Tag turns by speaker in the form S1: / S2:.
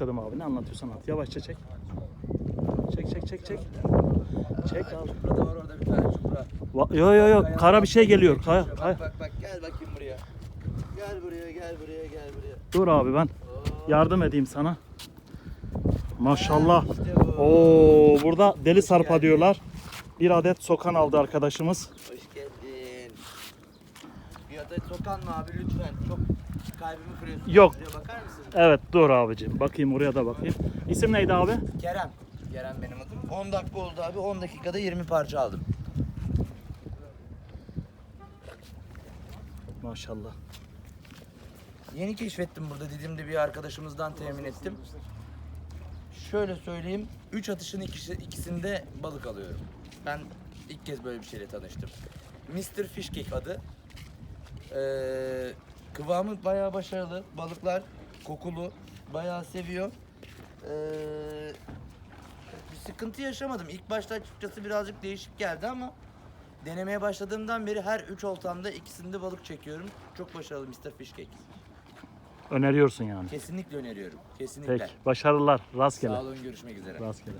S1: Bakalım abi ne anlatıyorsan anlat. Yavaşça çek. Çek çek çek çek. Çek abi.
S2: Çupra da var orada bir tane çupra.
S1: Yo yo yo kara bir şey geliyor. Kaya,
S2: Bak
S1: kaya.
S2: bak bak gel bakayım buraya. Gel buraya gel buraya gel buraya.
S1: Dur abi ben yardım edeyim sana. Maşallah.
S2: İşte bu.
S1: Oo burada deli sarpa diyorlar. Bir adet sokan aldı arkadaşımız.
S2: Hoş geldin. Bir adet sokan mı abi lütfen? Çok kalbimi kırıyorsun.
S1: Yok.
S2: Bakar mısın?
S1: Evet dur abicim. Bakayım oraya da bakayım. İsim neydi abi?
S2: Kerem. Kerem benim adım. 10 dakika oldu abi. 10 dakikada 20 parça aldım.
S1: Maşallah.
S2: Yeni keşfettim burada dediğimde bir arkadaşımızdan temin ettim. Şöyle söyleyeyim, 3 atışın ikisi, ikisinde balık alıyorum. Ben ilk kez böyle bir şeyle tanıştım. Mr. Fish Cake adı. Ee, kıvamı bayağı başarılı. Balıklar kokulu, bayağı seviyor. Ee, bir sıkıntı yaşamadım. İlk başta açıkçası birazcık değişik geldi ama denemeye başladığımdan beri her 3 oltamda ikisinde balık çekiyorum. Çok başarılı Mr. Fish Cake.
S1: Öneriyorsun yani.
S2: Kesinlikle öneriyorum. Kesinlikle.
S1: Peki. Başarılar. Rastgele.
S2: Sağ olun görüşmek üzere.
S1: Rastgele.